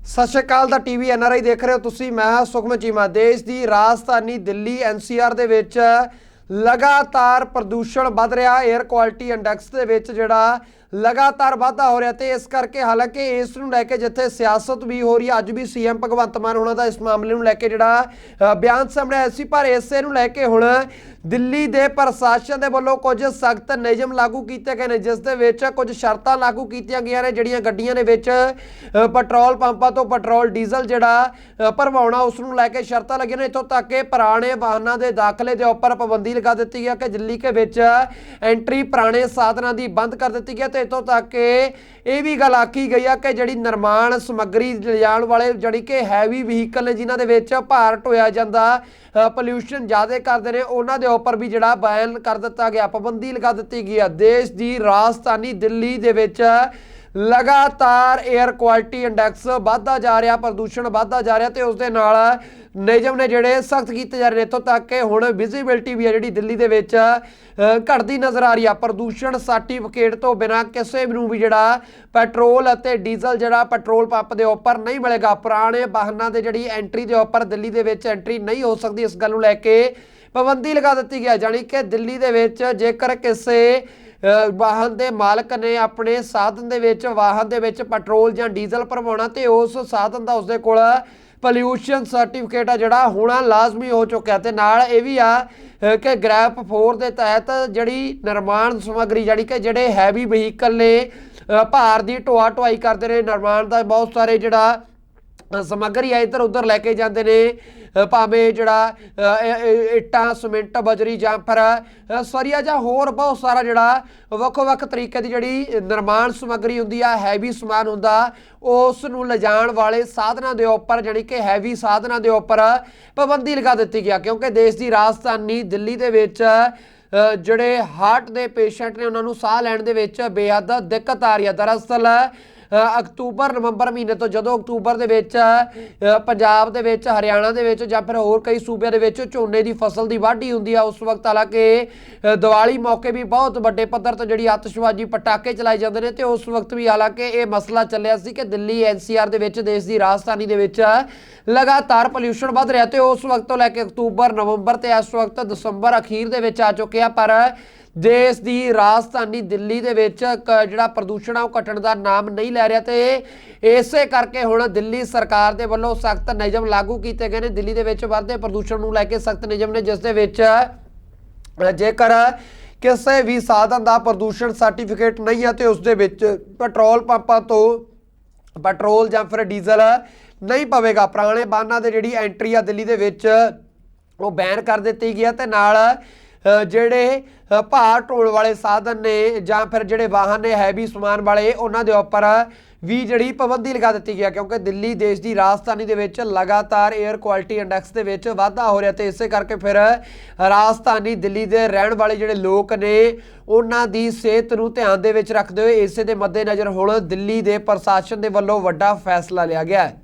ਸਤਿ ਸ਼੍ਰੀ ਅਕਾਲ ਦਾ ਟੀਵੀ ਆਈ ਦੇਖ ਰਹੇ ਹੋ ਤੁਸੀਂ, ਮੈਂ ਹਾਂ ਚੀਮਾ। ਦੇਸ਼ ਦੀ ਰਾਜਧਾਨੀ ਦਿੱਲੀ ਐੱਨ ਸੀ ਆਰ ਦੇ ਵਿੱਚ ਲਗਾਤਾਰ ਪ੍ਰਦੂਸ਼ਣ ਵੱਧ ਰਿਹਾ 에ਅਰ ਕੁਆਲਿਟੀ ਇੰਡੈਕਸ ਦੇ ਵਿੱਚ ਜਿਹੜਾ ਲਗਾਤਾਰ ਵਾਧਾ ਹੋ ਰਿਹਾ ਤੇ ਇਸ ਕਰਕੇ ਹਾਲਾਂਕਿ ਇਸ ਨੂੰ ਲੈ ਕੇ ਜਿੱਥੇ ਸਿਆਸਤ ਵੀ ਹੋ ਰਹੀ ਹੈ, ਅੱਜ ਵੀ ਸੀਐਮ ਭਗਵੰਤ ਮਾਨ ਉਹਨਾਂ ਦਾ ਇਸ ਮਾਮਲੇ ਨੂੰ ਲੈ ਕੇ ਜਿਹੜਾ ਬਿਆਨ ਸਾਹਮਣੇ ਆਇਆ ਸੀ, ਪਰ ਇਸੇ ਨੂੰ ਲੈ ਕੇ ਹੁਣ ਦਿੱਲੀ ਦੇ ਪ੍ਰਸ਼ਾਸਨ ਦੇ ਵੱਲੋਂ ਕੁਝ ਸਖਤ ਨਿਯਮ ਲਾਗੂ ਕੀਤੇ ਗਏ ਨੇ, ਜਿਸ ਦੇ ਵਿੱਚ ਕੁਝ ਸ਼ਰਤਾਂ ਲਾਗੂ ਕੀਤੀਆਂ ਗਈਆਂ ਨੇ, ਜਿਹੜੀਆਂ ਗੱਡੀਆਂ ਦੇ ਵਿੱਚ ਪੈਟਰੋਲ ਪੰਪਾਂ ਤੋਂ ਪੈਟਰੋਲ ਡੀਜ਼ਲ ਜਿਹੜਾ ਭਰਵਾਉਣਾ ਉਸ ਨੂੰ ਲੈ ਕੇ ਸ਼ਰਤਾਂ ਲੱਗੀਆਂ ਨੇ, ਇੱਥੋਂ ਤੱਕ ਕਿ ਪੁਰਾਣੇ ਵਾਹਨਾਂ ਦੇ ਦਾਖਲੇ ਦੇ ਉੱਪਰ ਪਾਬੰਦੀ ਲਗਾ ਦਿੱਤੀ ਹੈ ਕਿ ਦਿੱਲੀ ਦੇ ਵਿੱਚ ਐਂਟਰੀ ਪੁਰਾਣੇ ਸਾਧਨਾਂ ਦੀ ਬੰਦ ਕਰ ਦਿੱਤੀ ਗਈ ਹੈ ਤੇ ਇੱਥੋਂ ਤੱਕ ਕਿ ਇਹ ਵੀ ਗੱਲ ਆਖੀ ਗਈ ਆ ਕਿ ਜਿਹੜੀ ਨਿਰਮਾਣ ਸਮੱਗਰੀ ਲਿਜਾਣ ਵਾਲੇ ਜਿਹੜੀ ਕਿ ਹੈਵੀ ਵਹੀਕਲ ਨੇ ਜਿਨ੍ਹਾਂ ਦੇ ਵਿੱਚ ਭਾਰ ਢੋਇਆ ਜਾਂਦਾ ਪੋਲਿਊਸ਼ਨ ਜ਼ਿਆਦਾ ਕਰਦੇ ਨੇ, ਉਹਨਾਂ ਦੇ ਉੱਪਰ ਵੀ ਜਿਹੜਾ ਬੈਨ ਕਰ ਦਿੱਤਾ ਗਿਆ, ਪਾਬੰਦੀ ਲਗਾ ਦਿੱਤੀ ਗਈ ਆ। ਦੇਸ਼ ਦੀ ਰਾਜਧਾਨੀ ਦਿੱਲੀ ਦੇ ਵਿੱਚ ਲਗਾਤਾਰ 에ਅਰ ਕੁਆਲਿਟੀ ਇੰਡੈਕਸ ਵਧਦਾ ਜਾ ਰਿਹਾ ਪ੍ਰਦੂਸ਼ਣ ਵਧਦਾ ਜਾ ਰਿਹਾ ਤੇ ਉਸ ਦੇ ਨਾਲ ਨਿਯਮ ਨੇ ਜਿਹੜੇ ਸਖਤ ਕੀਤੇ ਜਾ ਰਹੇ ਨੇ ਇੱਥੋਂ ਤੱਕ ਕਿ ਹੁਣ ਵਿਜ਼ਿਬਿਲਟੀ ਵੀ ਹੈ ਜਿਹੜੀ ਦਿੱਲੀ ਦੇ ਵਿੱਚ ਅ, ਘਟਦੀ ਨਜ਼ਰ ਆ ਰਹੀ ਆ। ਪ੍ਰਦੂਸ਼ਣ ਸਰਟੀਫਿਕੇਟ ਤੋਂ ਬਿਨਾ ਕਿਸੇ ਨੂੰ ਵੀ ਜਿਹੜਾ ਪੈਟਰੋਲ ਅਤੇ ਡੀਜ਼ਲ ਜਿਹੜਾ ਪੈਟਰੋਲ ਪੰਪ ਦੇ ਉੱਪਰ ਨਹੀਂ ਮਿਲੇਗਾ। ਪੁਰਾਣੇ ਵਾਹਨਾਂ ਦੇ ਜਿਹੜੀ ਐਂਟਰੀ ਦੇ ਉੱਪਰ ਦਿੱਲੀ ਦੇ ਵਿੱਚ ਐਂਟਰੀ ਨਹੀਂ ਹੋ ਸਕਦੀ ਇਸ ਗੱਲ ਨੂੰ ਲੈ ਕੇ ਪਾਬੰਦੀ ਲਗਾ ਦਿੱਤੀ ਗਿਆ ਜਾਣੀ ਕਿ ਦਿੱਲੀ ਦੇ ਵਿੱਚ ਜੇਕਰ ਕਿਸੇ ਵਾਹਨ ਦੇ ਮਾਲਕ ਨੇ ਆਪਣੇ ਸਾਧਨ ਦੇ ਵਿੱਚ, ਵਾਹਨ ਦੇ ਵਿੱਚ ਪੈਟਰੋਲ ਜਾਂ ਡੀਜ਼ਲ ਭਰਵਾਉਣਾ ਤੇ ਉਸ ਸਾਧਨ ਦਾ ਉਸਦੇ ਕੋਲ ਪੋਲਿਊਸ਼ਨ ਸਰਟੀਫਿਕੇਟ ਆ ਜਿਹੜਾ ਹੋਣਾ ਲਾਜ਼ਮੀ ਹੋ ਚੁੱਕਿਆ ਤੇ ਨਾਲ ਇਹ ਵੀ ਆ ਕਿ ਗ੍ਰੈਪ 4 ਦੇ ਤਹਿਤ ਜਿਹੜੀ ਨਿਰਮਾਣ ਸਮੱਗਰੀ ਜਿਹੜੀ ਕਿ ਜਿਹੜੇ ਹੈਵੀ ਵਹੀਕਲ ਨੇ ਭਾਰ ਦੀ ਢੋਆ ਢੁਆਈ ਕਰਦੇ ਨੇ ਨਿਰਮਾਣ ਦਾ ਬਹੁਤ ਸਾਰੇ ਜਿਹੜਾ ਸਮੱਗਰੀ ਆ ਇੱਧਰ ਉੱਧਰ ਲੈ ਕੇ ਜਾਂਦੇ ਨੇ। ਭਾਵੇਂ ਜਿਹੜਾ ਇੱਟਾਂ, ਸੀਮੈਂਟ, ਬਜਰੀ ਜਾਂ ਫਿਰ ਸਰੀਆ ਜਾਂ ਹੋਰ ਬਹੁਤ ਸਾਰਾ ਜਿਹੜਾ ਵੱਖੋ-ਵੱਖ ਤਰੀਕੇ ਦੀ ਜਿਹੜੀ ਨਿਰਮਾਣ ਸਮੱਗਰੀ ਹੁੰਦੀ ਆ ਹੈਵੀ ਸਮਾਨ ਹੁੰਦਾ, ਉਸ ਨੂੰ ਲਿਜਾਣ ਵਾਲੇ ਸਾਧਨਾਂ ਦੇ ਉੱਪਰ ਜਾਣੀ ਕਿ ਹੈਵੀ ਸਾਧਨਾਂ ਦੇ ਉੱਪਰ ਪਾਬੰਦੀ ਲਗਾ ਦਿੱਤੀ ਗਿਆ ਕਿਉਂਕਿ ਦੇਸ਼ ਦੀ ਰਾਜਧਾਨੀ ਦਿੱਲੀ ਦੇ ਵਿੱਚ ਜਿਹੜੇ ਹਾਰਟ ਦੇ ਪੇਸ਼ੈਂਟ ਨੇ ਉਹਨਾਂ ਨੂੰ ਸਾਹ ਲੈਣ ਦੇ ਵਿੱਚ ਬੇਹੱਦ ਦਿੱਕਤ ਆ ਰਹੀ ਹੈ ਦਰਅਸਲ ਅਕਤੂਬਰ, ਨਵੰਬਰ ਮਹੀਨੇ ਤੋਂ ਜਦੋਂ ਅਕਤੂਬਰ ਦੇ ਵਿੱਚ ਪੰਜਾਬ ਦੇ ਵਿੱਚ, ਹਰਿਆਣਾ ਦੇ ਵਿੱਚ ਜਾਂ ਫਿਰ ਹੋਰ ਕਈ ਸੂਬਿਆਂ ਦੇ ਵਿੱਚ ਝੋਨੇ ਦੀ ਫਸਲ ਦੀ ਵਾਢੀ ਹੁੰਦੀ ਆ, ਉਸ ਵਕਤ ਹਾਲਾਂਕਿ ਦੀਵਾਲੀ ਮੌਕੇ ਵੀ ਬਹੁਤ ਵੱਡੇ ਪੱਧਰ ਤੇ ਜਿਹੜੀ ਆਤਿਸ਼ਬਾਜ਼ੀ ਪਟਾਕੇ ਚਲਾਏ ਜਾਂਦੇ ਨੇ ਤੇ ਉਸ ਵਕਤ ਵੀ ਹਾਲਾਂਕਿ ਇਹ ਮਸਲਾ ਚੱਲਿਆ ਸੀ ਕਿ ਦਿੱਲੀ ਐਨਸੀਆਰ ਦੇ ਵਿੱਚ, ਦੇਸ਼ ਦੀ ਰਾਜਧਾਨੀ ਦੇ ਵਿੱਚ ਲਗਾਤਾਰ ਪੋਲਿਊਸ਼ਨ ਵੱਧ ਰਿਹਾ ਤੇ ਉਸ ਵਕਤ ਤੋਂ ਲੈ ਕੇ ਅਕਤੂਬਰ, ਨਵੰਬਰ ਤੇ ਇਸ ਵਕਤ ਦਸੰਬਰ ਅਖੀਰ ਦੇ ਵਿੱਚ ਆ ਚੁੱਕਿਆ ਪਰ ਦੇਸ਼ ਦੀ ਰਾਜਧਾਨੀ ਦਿੱਲੀ ਦੇ ਵਿੱਚ ਕ- ਜਿਹੜਾ ਪ੍ਰਦੂਸ਼ਣ ਆ ਉਹ ਘਟਣ ਦਾ ਨਾਮ ਨਹੀਂ ਲੈ ਰਿਹਾ ਤੇ ਇਸੇ ਕਰਕੇ ਹੁਣ ਦਿੱਲੀ ਸਰਕਾਰ ਦੇ ਵੱਲੋਂ ਸਖਤ ਨਿਯਮ ਲਾਗੂ ਕੀਤੇ ਗਏ ਨੇ। ਦਿੱਲੀ ਦੇ ਵਿੱਚ ਵੱਧਦੇ ਪ੍ਰਦੂਸ਼ਣ ਨੂੰ ਲੈ ਕੇ ਸਖਤ ਨਿਯਮ ਨੇ, ਜਿਸ ਦੇ ਵਿੱਚ ਜੇਕਰ ਕਿਸੇ ਵੀ ਸਾਧਨ ਦਾ ਪ੍ਰਦੂਸ਼ਣ ਸਰਟੀਫਿਕੇਟ ਨਹੀਂ ਹੈ ਤੇ ਉਸ ਦੇ ਵਿੱਚ ਪੈਟਰੋਲ ਪੰਪਾਂ ਤੋਂ ਪੈਟਰੋਲ ਜਾਂ ਫਿਰ ਡੀਜ਼ਲ ਨਹੀਂ ਪਵੇਗਾ। ਪੁਰਾਣੇ ਵਾਹਨਾਂ ਦੇ ਜਿਹੜੀ ਐਂਟਰੀ ਆ ਦਿੱਲੀ ਦੇ ਵਿੱਚ ਉਹ ਬੈਨ ਕਰ ਦਿੱਤੀ ਗਈ ਹੈ ਤੇ ਨਾਲ ਜਿਹੜੇ ਅ, ਭਾਰ ਢੋਣ ਵਾਲੇ ਸਾਧਨ ਨੇ ਜਾਂ ਫਿਰ ਜਿਹੜੇ ਵਾਹਨ ਨੇ ਹੈਵੀ ਸਮਾਨ ਵਾਲੇ ਉਹਨਾਂ ਦੇ ਉੱਪਰ ਵੀ ਜਿਹੜੀ ਪਾਬੰਦੀ ਲਗਾ ਦਿੱਤੀ ਗਈ ਹੈ ਕਿਉਂਕਿ ਦਿੱਲੀ ਦੇਸ਼ ਦੀ ਰਾਜਧਾਨੀ ਦੇ ਵਿੱਚ ਲਗਾਤਾਰ 에ਅਰ ਕੁਆਲਿਟੀ ਇੰਡੈਕਸ ਦੇ ਵਿੱਚ ਵਾਧਾ ਹੋ ਰਿਹਾ ਤੇ ਇਸੇ ਕਰਕੇ ਫਿਰ ਰਾਜਧਾਨੀ ਦਿੱਲੀ ਦੇ ਰਹਿਣ ਵਾਲੇ ਜਿਹੜੇ ਲੋਕ ਨੇ ਉਹਨਾਂ ਦੀ ਸਿਹਤ ਨੂੰ ਧਿਆਨ ਦੇ ਵਿੱਚ ਰੱਖਦੇ ਹੋਏ ਇਸੇ ਦੇ ਮੱਦੇਨਜ਼ਰ ਹੁਣ ਦਿੱਲੀ ਦੇ ਪ੍ਰਸ਼ਾਸਨ ਦੇ ਵੱਲੋਂ ਵੱਡਾ ਫੈਸਲਾ ਲਿਆ ਗਿਆ ਹੈ।